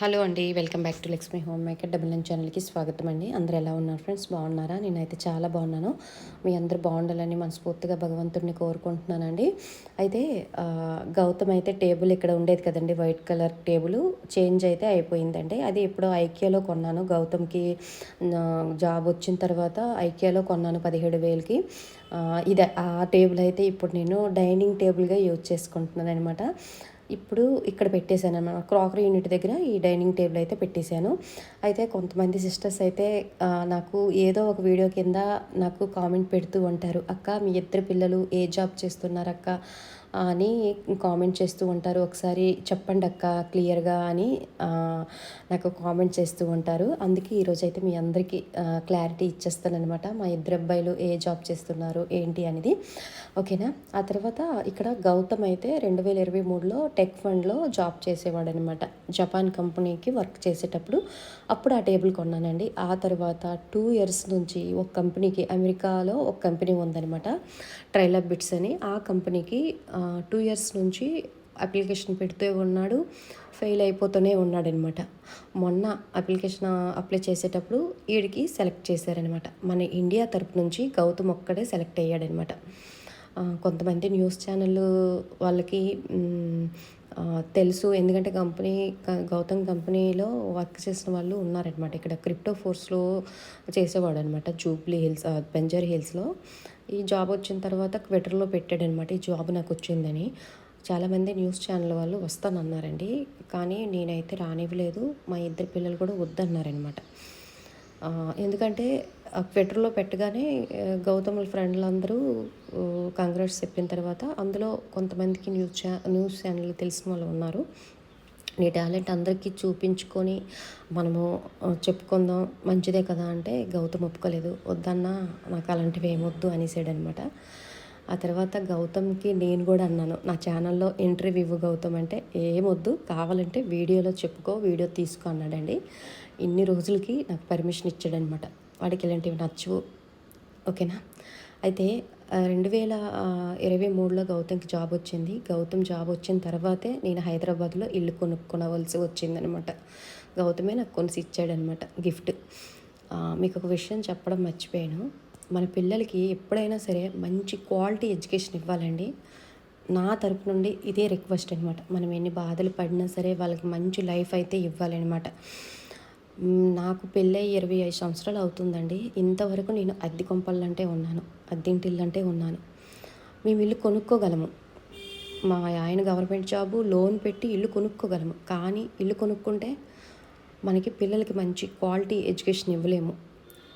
Hello అండి welcome back to Lakshmi home maker. Double nine ఛానల్కి స్వాగతం అండి. అందరు ఎలా ఉన్నారు ఫ్రెండ్స్? బాగున్నారా? నేనైతే చాలా బాగున్నాను. మీ అందరూ బాగుండాలని మనస్ఫూర్తిగా భగవంతుడిని కోరుకుంటున్నానండి. అయితే గౌతమ్ అయితే టేబుల్ ఇక్కడ ఉండేది కదండి వైట్ కలర్ టేబుల్. చేంజ్ అయితే అయిపోయిందండి. అది ఎప్పుడో ఐక్యాలో కొన్నాను. గౌతమ్కి జాబ్ వచ్చిన తర్వాత ఐక్యాలో కొన్నాను పదిహేడు వేలకి. ఇది ఆ టేబుల్ అయితే ఇప్పుడు నేను డైనింగ్ టేబుల్గా యూజ్ చేసుకుంటున్నాను అనమాట ఇప్పుడు ఇక్కడ పెట్టేశాను అనమాట క్రాకరీ యూనిట్ దగ్గర ఈ డైనింగ్ టేబుల్ అయితే పెట్టేశాను. అయితే కొంతమంది సిస్టర్స్ అయితే నాకు ఏదో ఒక వీడియో కింద నాకు కామెంట్ పెడుతూ ఉంటారు. అక్క మీ ఇద్దరు పిల్లలు ఏ జాబ్ చేస్తున్నారు అక్క? అని కామెంట్ చేస్తూ ఉంటారు. ఒకసారి చెప్పండి అక్క క్లియర్గా అని నాకు కామెంట్ చేస్తూ ఉంటారు. అందుకే ఈరోజు అయితే మీ అందరికీ క్లారిటీ ఇచ్చేస్తానమాట మా ఇద్దరు అబ్బాయిలు ఏ జాబ్ చేస్తున్నారు ఏంటి అనేది. ఓకేనా ఆ తర్వాత ఇక్కడ గౌతమ్ అయితే రెండు వేల ఇరవై మూడులో టెక్ ఫండ్లో జాబ్ చేసేవాడు అనమాట జపాన్ కంపెనీకి వర్క్ చేసేటప్పుడు అప్పుడు ఆ టేబుల్ కొన్నానండి. ఆ తర్వాత టూ ఇయర్స్ నుంచి ఒక కంపెనీకి అమెరికాలో ఒక కంపెనీ ఉందన్నమాట. ట్రైలర్ బిట్స్ అని. ఆ కంపెనీకి టూ ఇయర్స్ నుంచి అప్లికేషన్ పెడుతూ ఉన్నాడు. ఫెయిల్ అయిపోతూనే ఉన్నాడనమాట. మొన్న అప్లికేషన్ అప్లై చేసేటప్పుడు వీడికి సెలెక్ట్ చేశారనమాట. మన ఇండియా తరపు నుంచి గౌతమ్ ఒక్కడే సెలెక్ట్ అయ్యాడనమాట. కొంతమంది న్యూస్ ఛానల్ వాళ్ళకి తెలుసు. ఎందుకంటే కంపెనీ క- గౌతమ్ కంపెనీలో వర్క్ చేసిన వాళ్ళు ఉన్నారనమాట. ఇక్కడ క్రిప్టో ఫోర్స్లో చేసేవాడు అనమాట జూబ్లీ హిల్స్ బెంజర్ హిల్స్లో ఈ జాబ్ వచ్చిన తర్వాత ట్విట్టర్లో పెట్టాడనమాట ఈ జాబ్ నాకు వచ్చిందని. చాలామంది న్యూస్ ఛానల్ వాళ్ళు వస్తానన్నారండి కానీ నేనైతే రానివ్వలేదు మా ఇద్దరు పిల్లలు కూడా వద్దన్నారనమాట. ఎందుకంటే ట్విట్టర్లో పెట్టగానే గౌతముల ఫ్రెండ్లందరూ ఫ్రెండ్లు అందరూ కాంగ్రెస్ చెప్పిన తర్వాత అందులో కొంతమందికి న్యూస్ ఛా న్యూస్ ఛానల్ తెలిసిన వాళ్ళు ఉన్నారు. నీ టాలెంట్ అందరికీ చూపించుకొని మనము చెప్పుకుందాం మంచిదే కదా అంటే గౌతమ్ ఒప్పుకోలేదు. వద్దన్నా నాకు అలాంటివి ఏమొద్దు అనేసాడనమాట. ఆ తర్వాత గౌతమ్కి నేను కూడా అన్నాను నా ఛానల్లో ఇంటర్వ్యూ ఇవ్వు గౌతమ్ అంటే ఏమొద్దు కావాలంటే వీడియోలో చెప్పుకో వీడియో తీసుకో అన్నాడండి. ఇన్ని రోజులకి నాకు పర్మిషన్ ఇచ్చాడనమాట. వాడికి ఇలాంటివి నచ్చవు. ఓకేనా? అయితే రెండు వేల ఇరవై మూడులో గౌతమ్కి జాబ్ వచ్చింది. గౌతమ్ జాబ్ వచ్చిన తర్వాతే నేను హైదరాబాద్లో ఇల్లు కొనుక్కొనవలసి వచ్చిందనమాట. గౌతమే నాకు కొనిసి ఇచ్చాడనమాట గిఫ్ట్. మీకు ఒక విషయం చెప్పడం మర్చిపోయాను. మన పిల్లలకి ఎప్పుడైనా సరే మంచి క్వాలిటీ ఎడ్యుకేషన్ ఇవ్వాలండి. నా తరపు నుండి ఇదే రిక్వెస్ట్ అనమాట. మనం ఎన్ని బాధలు పడినా సరే వాళ్ళకి మంచి లైఫ్ అయితే ఇవ్వాలన్నమాట. నాకు పెళ్ళై ఇరవై ఐదు సంవత్సరాలు అవుతుందండి. ఇంతవరకు నేను అద్దె కొంపల్లంటే ఉన్నాను. అద్దెంటిల్లంటే ఉన్నాను. మేము ఇల్లు కొనుక్కోగలము. మా ఆయన గవర్నమెంట్ జాబు లోన్ పెట్టి ఇల్లు కొనుక్కోగలము. కానీ ఇల్లు కొనుక్కుంటే మనకి పిల్లలకి మంచి క్వాలిటీ ఎడ్యుకేషన్ ఇవ్వలేము.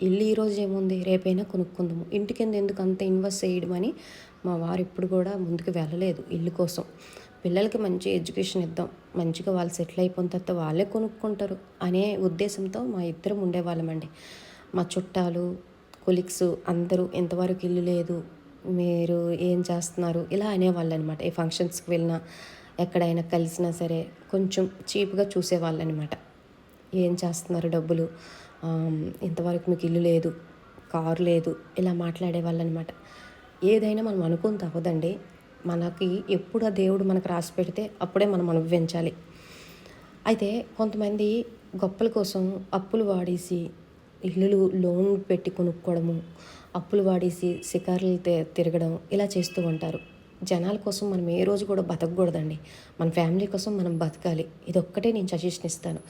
ఇల్లు ఈరోజు ఏముంది? రేపైనా కొనుక్కుందాము. ఇంటి కింద ఎందుకు అంత ఇన్వెస్ట్ చేయడమని మా వారు ఇప్పుడు కూడా ముందుకు వెళ్ళలేదు ఇల్లు కోసం. పిల్లలకి మంచి ఎడ్యుకేషన్ ఇద్దాం. మంచిగా వాళ్ళు సెటిల్ అయిపోయిన తర్వాత వాళ్ళే కొనుక్కుంటారు అనే ఉద్దేశంతో మా ఇద్దరం ఉండేవాళ్ళమండి. మా చుట్టాలు కొలిక్స్ అందరూ ఎంతవరకు ఇల్లు లేదు మీరు ఏం చేస్తున్నారు? ఇలా అనేవాళ్ళు అనమాట ఏ ఫంక్షన్స్కి వెళ్ళినా ఎక్కడైనా కలిసినా సరే కొంచెం చీప్గా చూసేవాళ్ళు అనమాట ఏం చేస్తున్నారు డబ్బులు? ఇంతవరకు మీకు ఇల్లు లేదు కారు లేదు ఇలా మాట్లాడేవాళ్ళు అనమాట ఏదైనా మనం అనుకుని తప్పదండి మనకి ఎప్పుడు ఆ దేవుడు మనకు రాసి పెడితే అప్పుడే మనం అనుభవించాలి. అయితే కొంతమంది గొప్పల కోసం అప్పులు వాడేసి ఇల్లులు లోన్ పెట్టి కొనుక్కోవడము అప్పులు వాడేసి షికారులు తిరగడం ఇలా చేస్తూ ఉంటారు. జనాల కోసం మనం ఏ రోజు కూడా బతకూడదండి మన ఫ్యామిలీ కోసం మనం బతకాలి. ఇది ఒక్కటే నేను సజెషన్ ఇస్తాను.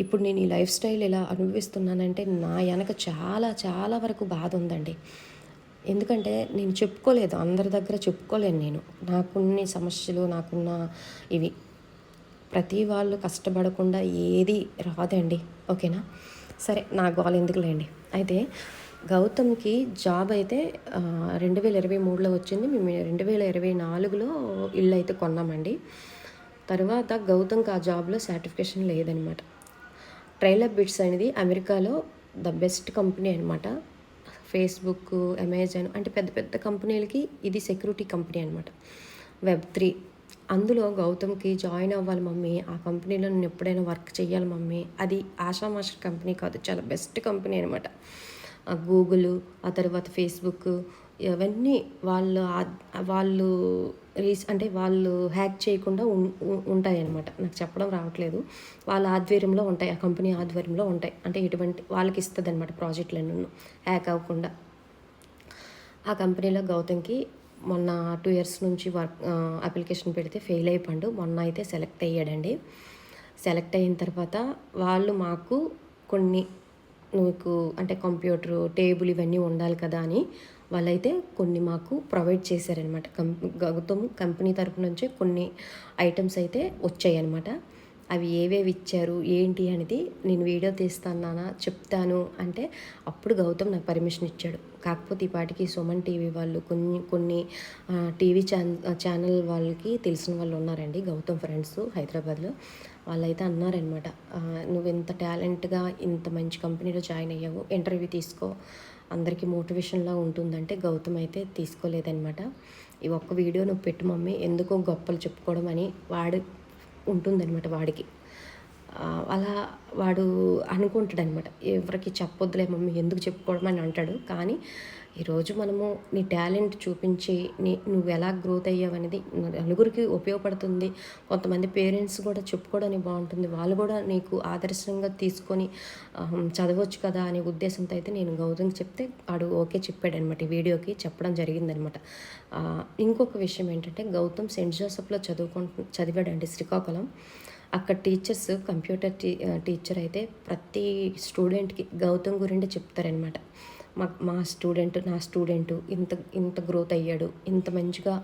ఇప్పుడు నేను ఈ లైఫ్ స్టైల్ ఇలా అనుభవిస్తున్నానంటే నా వెనక చాలా చాలా వరకు బాధ ఉందండి. ఎందుకంటే నేను చెప్పుకోలేదు అందరి దగ్గర చెప్పుకోలేను నేను. నాకున్న సమస్యలు నాకున్న ఇవి. ప్రతి వాళ్ళు కష్టపడకుండా ఏది రాదండి. ఓకేనా? సరే నా గోల్ ఎందుకులేండి? అయితే గౌతమ్కి జాబ్ అయితే రెండు వేల ఇరవై మూడులో వచ్చింది. మేము రెండు వేల ఇరవై నాలుగులో ఇల్లు అయితే కొన్నామండి. తర్వాత గౌతమ్కి ఆ జాబ్లో సర్టిఫికేషన్ లేదనమాట. ట్రైలర్ బిట్స్ అనేది అమెరికాలో ద బెస్ట్ కంపెనీ అనమాట. ఫేస్బుక్ అమెజాన్ అంటే పెద్ద పెద్ద కంపెనీలకి ఇది సెక్యూరిటీ కంపెనీ అనమాట వెబ్ త్రీ. అందులో గౌతమ్కి జాయిన్ అవ్వాలి మమ్మీ. ఆ కంపెనీలో నేను ఎప్పుడైనా వర్క్ చేయాలి మమ్మీ. అది ఆషామాష కంపెనీ కాదు చాలా బెస్ట్ కంపెనీ అనమాట గూగుల్ ఆ తర్వాత ఫేస్బుక్ ఇవన్నీ వాళ్ళు వాళ్ళు రీస్ అంటే వాళ్ళు హ్యాక్ చేయకుండా ఉం- ఉంటాయి అనమాట నాకు చెప్పడం రావట్లేదు. వాళ్ళ ఆధ్వర్యంలో ఉంటాయి. ఆ కంపెనీ ఆధ్వర్యంలో ఉంటాయి. అంటే ఎటువంటి వాళ్ళకి ఇస్తుంది అనమాట ప్రాజెక్టులన్నీ హ్యాక్ అవ్వకుండా. ఆ కంపెనీలో గౌతమ్కి మొన్న టూ ఇయర్స్ నుంచి వర్క్ అప్లికేషన్ పెడితే ఫెయిల్ అయిపోండు మొన్న అయితే సెలెక్ట్ అయ్యాడండి. సెలెక్ట్ అయిన తర్వాత వాళ్ళు మాకు కొన్ని నీకు అంటే కంప్యూటర్ టేబుల్ ఇవన్నీ ఉండాలి కదా అని వాళ్ళైతే కొన్ని మాకు ప్రొవైడ్ చేశారనమాట కం గౌతమ్ కంపెనీ తరపు నుంచే కొన్ని ఐటమ్స్ అయితే వచ్చాయి అనమాట అవి ఏవేవి ఇచ్చారు ఏంటి అనేది నేను వీడియో తీస్తాను చెప్తాను అంటే అప్పుడు గౌతమ్ నాకు పర్మిషన్ ఇచ్చాడు. కాకపోతే ఈ పాటికి సుమన్ టీవీ వాళ్ళు కొన్ని కొన్ని టీవీ ఛాన్ ఛానల్ వాళ్ళకి తెలిసిన వాళ్ళు ఉన్నారండి గౌతమ్ ఫ్రెండ్స్ హైదరాబాద్లో. వాళ్ళైతే అన్నారనమాట నువ్వు ఇంత టాలెంట్గా ఇంత మంచి కంపెనీలో జాయిన్ అయ్యావు ఇంటర్వ్యూ తీసుకో అందరికీ మోటివేషన్లా ఉంటుందంటే గౌతమ్ అయితే తీసుకోలేదనమాట ఈ ఒక్క వీడియో నువ్వు పెట్టు మమ్మీ ఎందుకో గొప్పలు చెప్పుకోవడం అని వాడు ఉంటుందన్నమాట వాడికి. అలా వాడు అనుకుంటాడనమాట ఎవరికి చెప్పొద్దులే మమ్మీ ఎందుకు చెప్పుకోవడం అని అంటాడు. కానీ ఈరోజు మనము నీ టాలెంట్ చూపించి నీ నువ్వు ఎలా గ్రోత్ అయ్యావు అనేది నలుగురికి ఉపయోగపడుతుంది. కొంతమంది పేరెంట్స్ కూడా చెప్పుకోవడానికి బాగుంటుంది. వాళ్ళు కూడా నీకు ఆదర్శంగా తీసుకొని చదవచ్చు కదా అనే ఉద్దేశంతో అయితే నేను గౌతమ్ చెప్తే వాడు ఓకే చెప్పాడనమాట ఈ వీడియోకి చెప్పడం జరిగిందనమాట ఇంకొక విషయం ఏంటంటే గౌతమ్ సెయింట్ జోసెఫ్లో చదువుకుంటు చదివాడండి శ్రీకాకుళం. అక్కడ టీచర్స్ కంప్యూటర్ టీ టీచర్ అయితే ప్రతి స్టూడెంట్కి గౌతమ్ గురించి చెప్తారనమాట మా మా స్టూడెంట్ నా స్టూడెంట్ ఇంత ఇంత గ్రోత్ అయ్యాడు ఇంత మంచిగా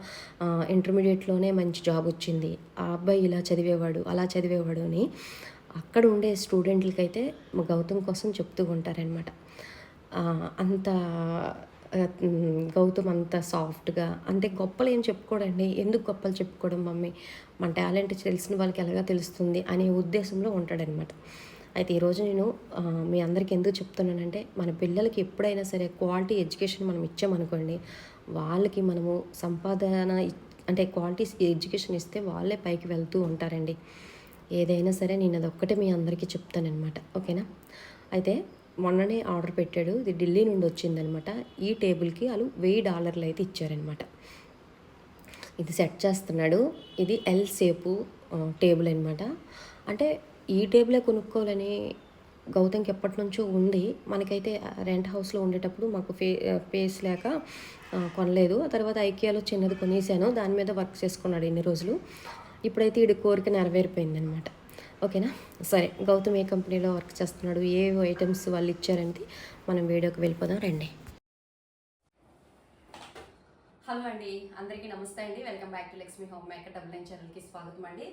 ఇంటర్మీడియట్లోనే మంచి జాబ్ వచ్చింది ఆ అబ్బాయి ఇలా చదివేవాడు అలా చదివేవాడు అని అక్కడ ఉండే స్టూడెంట్లకైతే మా గౌతమ్ కోసం చెప్తూ ఉంటారనమాట అంత గౌతమ్ అంత సాఫ్ట్గా అంటే గొప్పలు ఏం చెప్పుకోడండి? ఎందుకు గొప్పలు చెప్పుకోవడం మమ్మీ? మన టాలెంట్ తెలిసిన వాళ్ళకి ఎలాగా తెలుస్తుంది అనే ఉద్దేశంలో ఉంటాడనమాట అయితే ఈరోజు నేను మీ అందరికీ ఎందుకు చెప్తున్నానంటే మన పిల్లలకి ఎప్పుడైనా సరే క్వాలిటీ ఎడ్యుకేషన్ మనం ఇచ్చామనుకోండి వాళ్ళకి మనము సంపాదన అంటే క్వాలిటీ ఎడ్యుకేషన్ ఇస్తే వాళ్ళే పైకి వెళ్తూ ఉంటారండి. ఏదైనా సరే నేను అదొక్కటే మీ అందరికీ చెప్తానమాట ఓకేనా? అయితే మొన్ననే ఆర్డర్ పెట్టాడు. ఇది ఢిల్లీ నుండి వచ్చిందనమాట. ఈ టేబుల్కి వాళ్ళు వెయ్యి డాలర్లు అయితే ఇచ్చారనమాట. ఇది సెట్ చేస్తున్నాడు. ఇది ఎల్ సేపు టేబుల్ అనమాట. అంటే ఈ టేబులే కొనుక్కోవాలని గౌతమ్కి ఎప్పటి నుంచో ఉంది. మనకైతే రెంట్ హౌస్లో ఉండేటప్పుడు మాకు ఫే ఫేస్ లేక కొనలేదు. ఆ తర్వాత ఐకియాలో చిన్నది కొనేసాను. దాని మీద వర్క్ చేసుకున్నాడు ఇన్ని రోజులు. ఇప్పుడైతే వీడి కోరిక నెరవేరిపోయింది అనమాట ఓకేనా? సరే గౌతమ్ ఏ కంపెనీలో వర్క్ చేస్తున్నాడు ఏ ఐటమ్స్ వాళ్ళు ఇచ్చారంటే? మనం వీడియోకి వెళ్ళిపోదాం రండి. హలో అండి అందరికీ నమస్తే అండి. Welcome back to Lakshmi home maker double nine ఛానల్కి స్వాగతం అండి.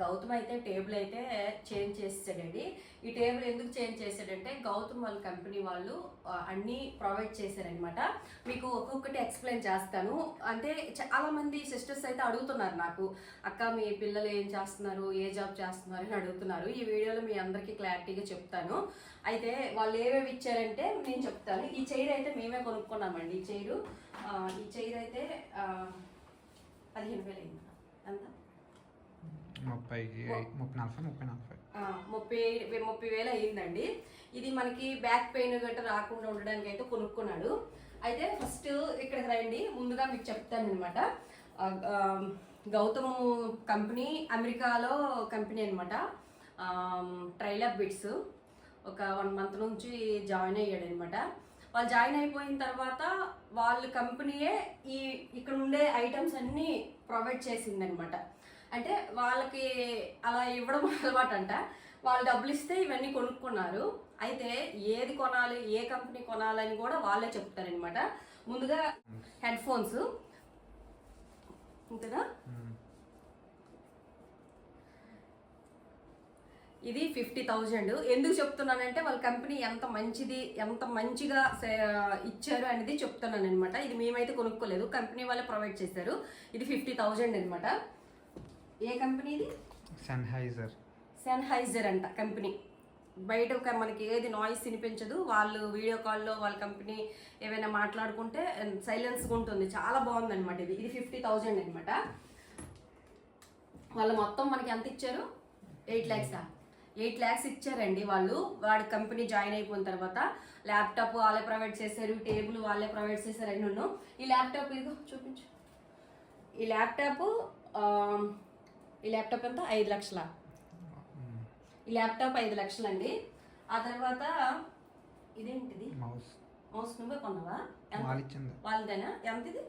గౌతమ్ అయితే టేబుల్ అయితే చేంజ్ చేసాడండి ఈ టేబుల్ ఎందుకు చేంజ్ చేశాడంటే గౌతమ్ వాళ్ళ కంపెనీ వాళ్ళు అన్నీ ప్రొవైడ్ చేశారనమాట మీకు ఒక్కొక్కటి ఎక్స్ప్లెయిన్ చేస్తాను. అంటే చాలామంది సిస్టర్స్ అయితే అడుగుతున్నారు నాకు అక్క మీ పిల్లలు ఏం చేస్తున్నారు? ఏ జాబ్ చేస్తున్నారు? అని అడుగుతున్నారు. ఈ వీడియోలో మీ అందరికీ క్లారిటీగా చెప్తాను. అయితే వాళ్ళు ఏవేవి ఇచ్చారంటే నేను చెప్తాను. ఈ చైర్ అయితే మేమే కొనుక్కున్నామండి. ఈ చైరు ఈ చైర్ అయితే పదిహేను వేలు అయింది ఎంత? ముప్పై ముప్పై నలభై ముప్పై నలభై. ముప్పై ముప్పై వేలు అయ్యిందండి ఇది మనకి బ్యాక్ పెయిన్ గట్రా రాకుండా ఉండడానికి అయితే కొనుక్కున్నాడు. అయితే ఫస్ట్ ఇక్కడికి రండి. ముందుగా మీకు చెప్తాను అనమాట గౌతమ్ కంపెనీ అమెరికాలో కంపెనీ అనమాట ట్రైలర్ బిట్స్. ఒక వన్ మంత్ నుంచి జాయిన్ అయ్యాడు అనమాట వాళ్ళు జాయిన్ అయిపోయిన తర్వాత వాళ్ళ కంపెనీయే ఈ ఇక్కడ ఉండే ఐటమ్స్ అన్నీ ప్రొవైడ్ చేసిందనమాట. అంటే వాళ్ళకి అలా ఇవ్వడం అలవాటు అంట వాళ్ళు డబ్బులు ఇస్తే ఇవన్నీ కొనుక్కున్నారు. అయితే ఏది కొనాలి ఏ కంపెనీ కొనాలని కూడా వాళ్ళే చెప్తారనమాట. ముందుగా హెడ్ ఫోన్స్ ఇంతగా ఇది ఫిఫ్టీ థౌజండ్ ఎందుకు చెప్తున్నానంటే వాళ్ళ కంపెనీ ఎంత మంచిది ఎంత మంచిగా ఇచ్చారు అనేది చెప్తున్నాను అనమాట ఇది మేమైతే కొనుక్కోలేదు కంపెనీ వాళ్ళే ప్రొవైడ్ చేశారు. ఇది ఫిఫ్టీ థౌజండ్ అనమాట ఏ కంపెనీ ఇది? సన్హైజర్ సెన్హైజర్ అంట కంపెనీ. బయట ఒక మనకి ఏది నాయిస్ వినిపించదు వాళ్ళు వీడియో కాల్లో వాళ్ళ కంపెనీ ఏమైనా మాట్లాడుకుంటే సైలెన్స్గా ఉంటుంది. చాలా బాగుంది అనమాట ఇది. ఇది ఫిఫ్టీ థౌజండ్ అనమాట వాళ్ళు మొత్తం మనకి ఎంత ఇచ్చారు? ఎయిట్ ల్యాక్సా ఎయిట్ ల్యాక్స్ ఇచ్చారండి వాళ్ళు. వాడి కంపెనీ జాయిన్ అయిపోయిన తర్వాత ల్యాప్టాప్ వాళ్ళే ప్రొవైడ్ చేశారు టేబుల్ వాళ్ళే ప్రొవైడ్ చేశారు అన్నీ ఈ ల్యాప్టాప్ ఇదిగో చూపించు. ఈ ల్యాప్టాప్ ఈ ల్యాప్టాప్ ఎంత? ఐదు లక్షల? ఈ ల్యాప్టాప్ ఐదు లక్షలండి. ఆ తర్వాత ఇదేంటిది? మౌస్. మౌస్ నువ్వే కొన్నావా? వాళ్ళదేనా? ఎంత ఇది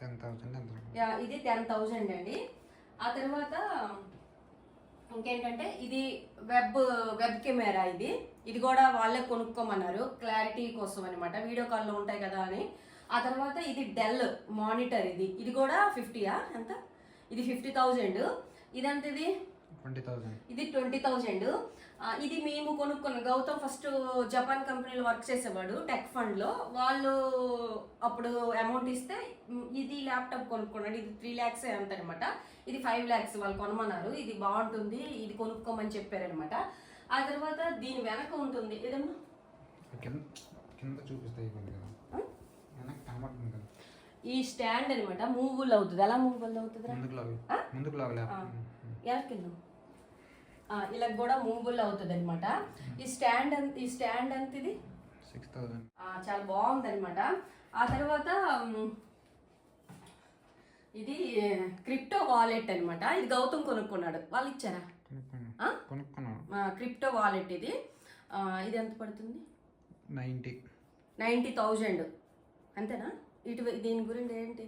టెన్ యా, ఇది టెన్ థౌజండ్ అండి. ఆ తర్వాత ఇంకేంటంటే ఇది వెబ్ వెబ్ కెమెరా ఇది. ఇది కూడా వాళ్ళే కొనుక్కోమన్నారు. క్లారిటీ కోసం అనమాట వీడియో కాల్లో ఉంటాయి కదా అని. ఆ తర్వాత ఇది డెల్ మానిటర్ ఇది. ఇది కూడా ఫిఫ్టీయా ఎంత? ఇది ఫిఫ్టీ థౌజండ్. ఇదంత ఇది ఇది ట్వంటీ థౌజండ్. ఇది మేము కొనుక్కున్న గౌతమ్ ఫస్ట్ జపాన్ కంపెనీలో వర్క్ చేసేవాడు టెక్ ఫండ్లో. వాళ్ళు అప్పుడు అమౌంట్ ఇస్తే ఇది ల్యాప్టాప్ కొనుక్కున్నాడు ఇది త్రీ ల్యాక్స్ అంత అనమాట ఇది ఫైవ్ ల్యాక్స్ వాళ్ళు కొనమన్నారు ఇది బాగుంటుంది ఇది కొనుక్కోమని చెప్పారనమాట ఆ తర్వాత దీని వెనక ఉంటుంది ఏదమ్మా కింద చూపిస్తాయి ఈ స్టాండ్ అనమాట మూవబుల్ అవుతుంది. ఎలా మూవబుల్ అవుతుంది ముందుకు. ఎలా కింద. ఇలా కూడా మూవబుల్ అవుతుంది అనమాట ఈ స్టాండ్ ఈ స్టాండ్ ఎంత ఇది చాలా బాగుంది అనమాట ఆ తర్వాత ఇది క్రిప్టో వాలెట్ అన్నమాట. ఇది గౌతమ్ కొనుక్కున్నాడు. వాళ్ళు ఇచ్చారా? క్రిప్టో వాలెట్ ఇది. ఇది ఎంత పడుతుంది? నైంటీ. Ninety thousand. అంతేనా? ఇటు దీని గురించి ఏంటి?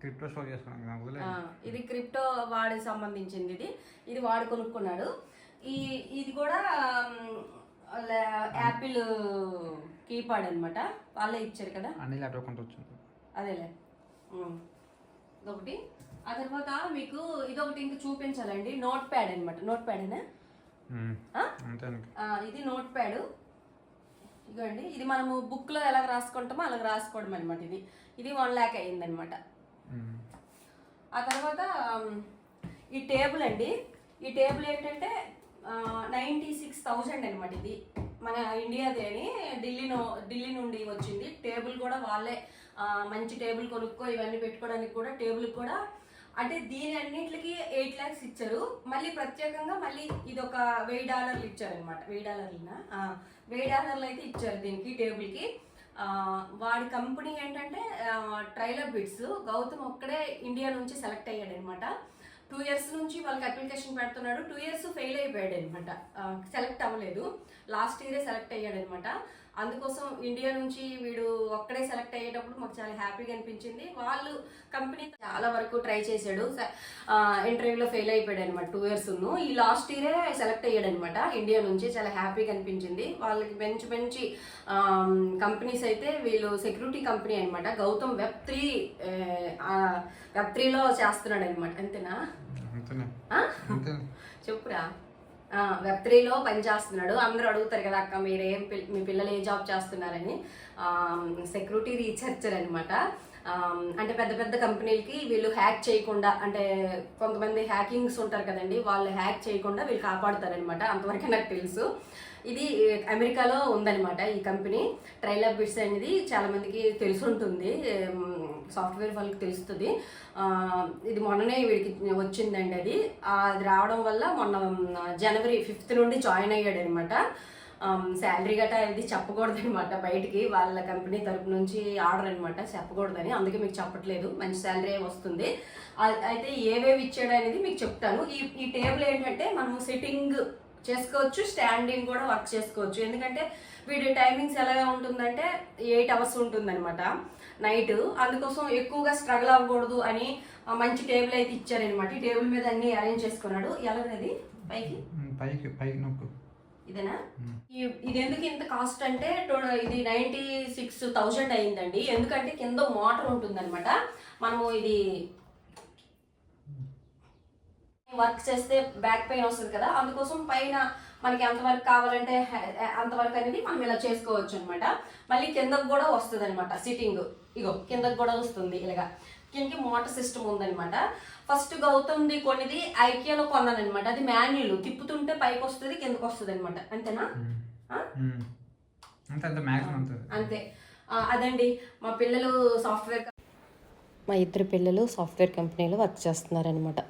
క్రిప్టో స్టోర్ కదా ఇది క్రిప్టో వాడికి సంబంధించింది ఇది. ఇది వాడు కొనుక్కున్నాడు. ఈ ఇది కూడా యాపిల్ కీపాడ్ అనమాట వాళ్ళే ఇచ్చారు కదా. అన్ని ల్యాప్టాప్ కొంత వచ్చింది అదేలే. ఇదొకటి. ఆ తర్వాత మీకు ఇదొకటి ఇంకా చూపించాలండి. నోట్ ప్యాడ్ అనమాట నోట్ ప్యాడేనా. ఆ, ఇది నోట్ ప్యాడ్ ఇదిగోండి ఇది మనము బుక్లో ఎలా రాసుకుంటామో అలా రాసుకోవడం అనమాట ఇది. ఇది వన్ ల్యాక్ అయ్యిందనమాట. ఆ తర్వాత ఈ టేబుల్ అండి. ఈ టేబుల్ ఏంటంటే నైంటీ సిక్స్ థౌజండ్ అనమాట ఇది. మన ఇండియాది అని ఢిల్లీ ఢిల్లీ నుండి వచ్చింది. టేబుల్ కూడా వాళ్ళే మంచి టేబుల్ కొనుక్కో ఇవన్నీ పెట్టుకోవడానికి కూడా టేబుల్ కూడా అంటే దీని అన్నింటికి ఎయిట్ ల్యాక్స్ ఇచ్చారు. మళ్ళీ ప్రత్యేకంగా మళ్ళీ ఇది ఒక వెయ్యి డాలర్లు ఇచ్చారనమాట వెయ్యి డాలర్లనా? వెయ్యి డాలర్లు అయితే ఇచ్చారు దీనికి టేబుల్కి. వాడి కంపెనీ ఏంటంటే ట్రైలర్ బిట్స్. గౌతమ్ ఒక్కడే ఇండియా నుంచి సెలెక్ట్ అయ్యాడు అనమాట టూ ఇయర్స్ నుంచి వాళ్ళకి అప్లికేషన్ పెడుతున్నాడు. టూ ఇయర్స్ ఫెయిల్ అయిపోయాడు అనమాట సెలెక్ట్ అవ్వలేదు. లాస్ట్ ఇయరే సెలెక్ట్ అయ్యాడు అనమాట అందుకోసం ఇండియా నుంచి వీడు ఒక్కడే సెలెక్ట్ అయ్యేటప్పుడు మాకు చాలా హ్యాపీగా అనిపించింది. వాళ్ళు కంపెనీ చాలా వరకు ట్రై చేశాడు. ఇంటర్వ్యూలో ఫెయిల్ అయిపోయాడు అనమాట టూ ఇయర్స్ ఈ లాస్ట్ ఇయరే సెలెక్ట్ అయ్యాడు అనమాట ఇండియా నుంచి చాలా హ్యాపీగా అనిపించింది. వాళ్ళకి మంచి మంచి కంపెనీస్ అయితే వీళ్ళు సెక్యూరిటీ కంపెనీ అనమాట గౌతమ్ వెబ్ త్రీ వెబ్ త్రీలో చేస్తున్నాడు అనమాట? అంతేనే. చెప్పురా. వెబ్ త్రీలో పనిచేస్తున్నాడు. అందరూ అడుగుతారు కదా అక్క మీరేం మీ పిల్లలు ఏ జాబ్ చేస్తున్నారని? సెక్యూరిటీ రీసెర్చర్ అనమాట అంటే పెద్ద పెద్ద కంపెనీలకి వీళ్ళు హ్యాక్ చేయకుండా అంటే కొంతమంది హ్యాకింగ్స్ ఉంటారు కదండి వాళ్ళు హ్యాక్ చేయకుండా వీళ్ళు కాపాడుతారనమాట అంతవరకు నాకు తెలుసు. ఇది అమెరికాలో ఉందన్నమాట ఈ కంపెనీ. ట్రైలర్ బిట్స్ అనేది చాలామందికి తెలిసి ఉంటుంది సాఫ్ట్వేర్ వాళ్ళకి తెలుస్తుంది. ఇది మొన్ననే వీడికి వచ్చిందండి అది. అది రావడం వల్ల మొన్న జనవరి ఫిఫ్త్ నుండి జాయిన్ అయ్యాడు అనమాట శాలరీ గట్రా ఇది చెప్పకూడదు అనమాట బయటికి. వాళ్ళ కంపెనీ తరపు నుంచి ఆర్డర్ అనమాట చెప్పకూడదని. అందుకే మీకు చెప్పట్లేదు. మంచి శాలరీ వస్తుంది. అయితే ఏవేవి ఇచ్చాడు అనేది మీకు చెప్తాను. ఈ ఈ టేబుల్ ఏంటంటే మనం సిట్టింగ్ చేసుకోవచ్చు స్టాండింగ్ కూడా వర్క్ చేసుకోవచ్చు. ఎందుకంటే వీడి టైమింగ్స్ ఎలా ఉంటుందంటే ఎయిట్ అవర్స్ ఉంటుందన్నమాట నైట్ అందుకోసం ఎక్కువగా స్ట్రగుల్ అవ్వకూడదు అని మంచి టేబుల్ అయితే ఇచ్చారనమాట. ఈ టేబుల్ మీద అన్ని అరేంజ్ చేసుకున్నాడు. ఎలాగది పైకి? పైకి పైకి నొక్కు. ఇదేనా? ఇది ఎందుకు ఇంత కాస్ట్ అంటే ఇది నైంటీ సిక్స్ థౌజండ్ అయిందండి. ఎందుకంటే కింద మోటార్ ఉంటుందన్నమాట. మనము ఇది వర్క్ చేస్తే బ్యాక్ పెయిన్ వస్తుంది కదా అందుకోసం పైన మనకి ఎంతవరకు కావాలంటే అంతవరకు అనేది మనం ఇలా చేసుకోవచ్చు అనమాట మళ్ళీ కిందకు కూడా వస్తుంది అనమాట సిట్టింగ్. ఇగో కిందకు కూడా వస్తుంది ఇలాగా. కిందకి మోటార్ సిస్టమ్ ఉందన్నమాట. ఫస్ట్ గౌతమ్ది కొన్నిది ఐకియాలో కొన్నాను అనమాట అది మాన్యుల్ తిప్పుతుంటే పైకి వస్తుంది కిందకు వస్తుంది అనమాట అంతేనా. అంతే అదండి. మా పిల్లలు సాఫ్ట్వేర్ మా ఇద్దరు పిల్లలు సాఫ్ట్వేర్ కంపెనీలో వర్క్ చేస్తున్నారనమాట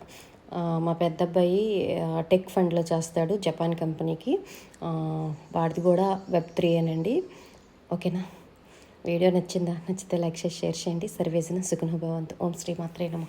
మా పెద్ద అబ్బాయి టెక్ ఫండ్లో చేస్తాడు జపాన్ కంపెనీకి. వాడిది కూడా వెబ్ త్రీ అనండి ఓకేనా? వీడియో నచ్చిందా? నచ్చితే లైక్ చేసి షేర్ చేయండి. సర్వేజన సుఖనుభవంతు ఓం శ్రీ మాత్రే నమః.